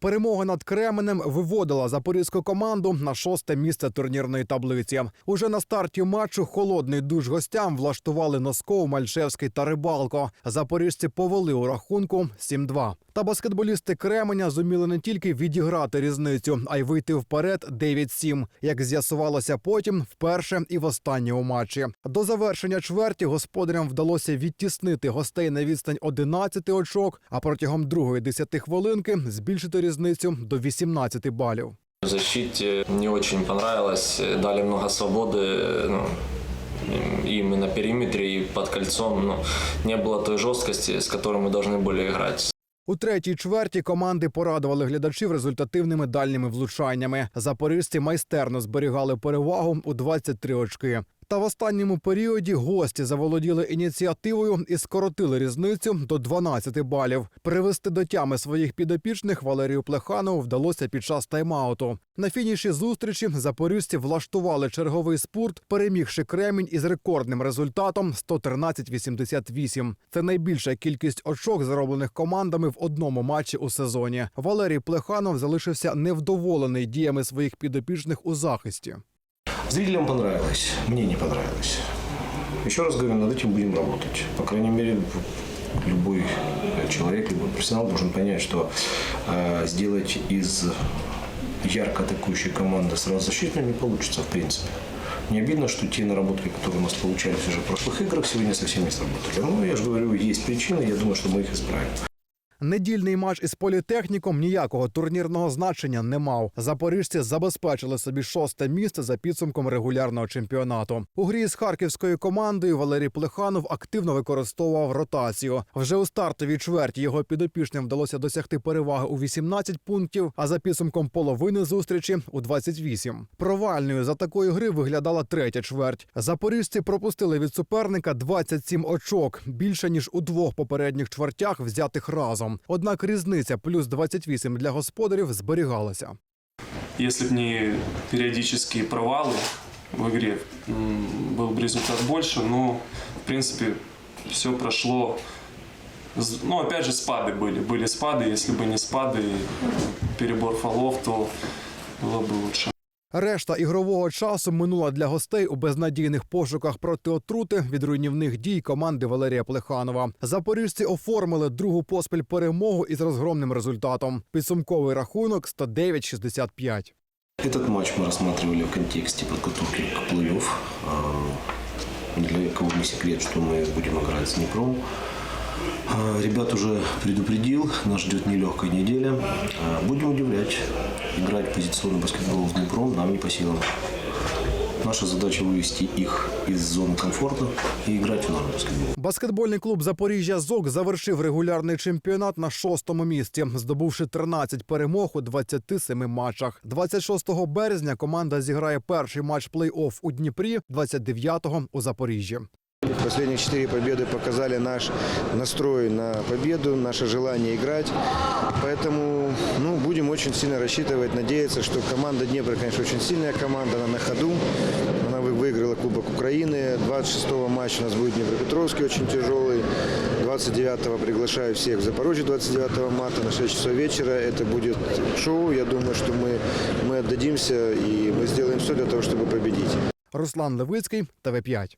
Перемога над Кременем виводила запорізьку команду на шосте місце турнірної таблиці. Уже на старті матчу холодний душ гостям влаштували Носков, Мальшевський та Рибалко. Запоріжці повели у рахунку 7-2. Та баскетболісти Кременя зуміли не тільки відіграти різницю, а й вийти вперед 9-7. Як з'ясувалося потім, вперше і в останньому матчі. До завершення чверті господарям вдалося відтіснити гостей на відстань 11 очок, а протягом другої 10 хвилинки збільшити різницю до 18 балів. В защите не очень понравилось. Дали много свободы ну, им и на периметре, и под кольцом. Но не было той жесткости, с которой мы должны были играть. У третій чверті команди порадували глядачів результативними дальніми влучаннями. Запоріжці майстерно зберігали перевагу у 23 очки. Та в останньому періоді гості заволоділи ініціативою і скоротили різницю до 12 балів. Привести до тями своїх підопічних Валерію Плеханову вдалося під час тайм-ауту. На фініші зустрічі запоріжці влаштували черговий спорт, перемігши Кремінь із рекордним результатом 113-88. Це найбільша кількість очок, зароблених командами в одному матчі у сезоні. Валерій Плеханов залишився невдоволений діями своїх підопічних у захисті. Зрителям понравилось, мне не понравилось. Еще раз говорю, над этим будем работать. По крайней мере, любой человек, любой профессионал должен понять, что э, сделать из ярко атакующей команды сразу защитную не получится, в принципе. Не обидно, что те наработки, которые у нас получались уже в прошлых играх, сегодня совсем не сработали. Ну, я же говорю, есть причины, я думаю, что мы их исправим. Недільний матч із політехніком ніякого турнірного значення не мав. Запоріжці забезпечили собі шосте місце за підсумком регулярного чемпіонату. У грі з харківською командою Валерій Плеханов активно використовував ротацію. Вже у стартовій чверті його підопічним вдалося досягти переваги у 18 пунктів, а за підсумком половини зустрічі у 28. Провальною за такої гри виглядала третя чверть. Запоріжці пропустили від суперника 27 очок більше ніж у двох попередніх чвертях, взятих разом Однак різниця плюс 28 для господарів зберігалася. Если бы не периодические провалы в игре, м, был бы результат больше, но, в принципе, все прошло. З- Ну, опять же, спады были. Были спады, если бы не спады, перебор фолов, то было бы лучше. Решта ігрового часу минула для гостей у безнадійних пошуках проти отрути від руйнівних дій команди Валерія Плеханова. Запоріжці оформили другу поспіль перемогу із розгромним результатом. Підсумковий рахунок 109-65. Этот матч мы рассматривали в контексте подготовки к плей-офф. А, Для кого не секрет, что мы будем играть с Днепром. А, Ребят уже предупредил, нас ждет нелегкая неделя. А, Будем удивлять. Играть позиционный баскетбол с Днепром нам не по силам. Наша задача вывести их из зоны комфорта и играть в наш баскетбол. Баскетбольний клуб Запоріжжя ЗОК завершив регулярний чемпіонат на шостому місці, здобувши 13 перемог у 27 матчах. 26 березня команда зіграє перший матч плей-офф у Дніпрі, 29-го у Запоріжжі. Последние четыре победы показали наш настрой на победу, наше желание играть. Поэтому ну, будем очень сильно рассчитывать, надеяться, что команда Днепра, конечно, очень сильная команда, она на ходу. Она вы- выиграла Кубок Украины. 26-го матч у нас будет Днепропетровский, очень тяжелый. 29-го приглашаю всех в Запорожье 29 марта на 6 часов вечера. Это будет шоу. Я думаю, что мы, мы отдадимся и мы сделаем все для того, чтобы победить. Руслан Левицький, ТВ5.